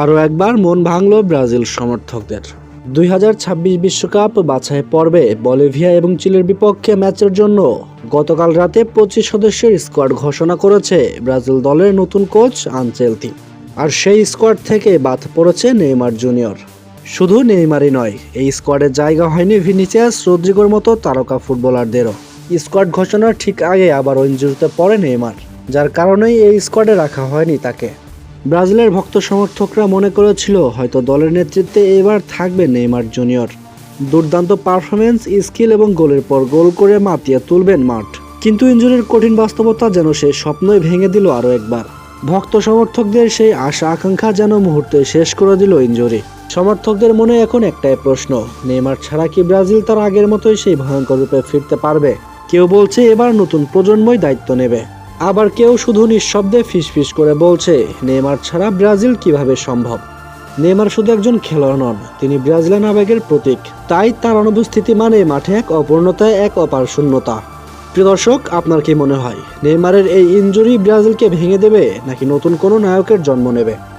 আরও একবার মন ভাঙল ব্রাজিল সমর্থকদের। দুই হাজার ছাব্বিশ বিশ্বকাপ বাছাই পর্বে বলিভিয়া এবং চিলের বিপক্ষে ম্যাচের জন্য গতকাল রাতে পঁচিশ সদস্যের স্কোয়াড ঘোষণা করেছে ব্রাজিল দলের নতুন কোচ আনচেলতি। আর সেই স্কোয়াড থেকে বাদ পড়েছে নেইমার জুনিয়র। শুধু নেইমারই নয়, এই স্কোয়াডে জায়গা হয়নি ভিনিসিয়াস রদ্রিগোর মতো তারকা ফুটবলারদেরও। স্কোয়াড ঘোষণার ঠিক আগে আবার ইঞ্জুরিতে পড়ে নেইমার, যার কারণেই এই স্কোয়াডে রাখা হয়নি তাকে। ব্রাজিলের ভক্ত সমর্থকরা মনে করেছিল হয়তো দলের নেতৃত্বে এবার থাকবে নেইমার জুনিয়র। দুর্দান্ত পারফরমেন্স স্কিল এবং গোলের পর গোল করে মাতিয়ে তুলবেন মাঠ। কিন্তু ইঞ্জুরির কঠিন বাস্তবতা যেন সেই স্বপ্নই ভেঙে দিল আরও একবার। ভক্ত সমর্থকদের সেই আশা আকাঙ্ক্ষা যেন মুহূর্তে শেষ করে দিল ইঞ্জুরি। সমর্থকদের মনে এখন একটাই প্রশ্ন, নেইমার ছাড়া কি ব্রাজিল তার আগের মতোই সেই ভয়ঙ্কর রূপে ফিরতে পারবে? কেউ বলছে এবার নতুন প্রজন্মই দায়িত্ব নেবে। আবার কেউ শুধু নিঃশব্দে ফিসফিস করে বলছে নেমার ছাড়া ব্রাজিল কীভাবে সম্ভব? নেমার শুধু একজন খেলোয়াড় নন, তিনি ব্রাজিলিয়ান আবেগের প্রতীক। তাই তার অনুপস্থিতি মানে মাঠে এক অপূর্ণতায় এক অপার শূন্যতা। প্রিয় দর্শক, আপনার কি মনে হয়, নেইমারের এই ইনজুরি ব্রাজিলকে ভেঙে দেবে, নাকি নতুন কোনো নায়কের জন্ম নেবে?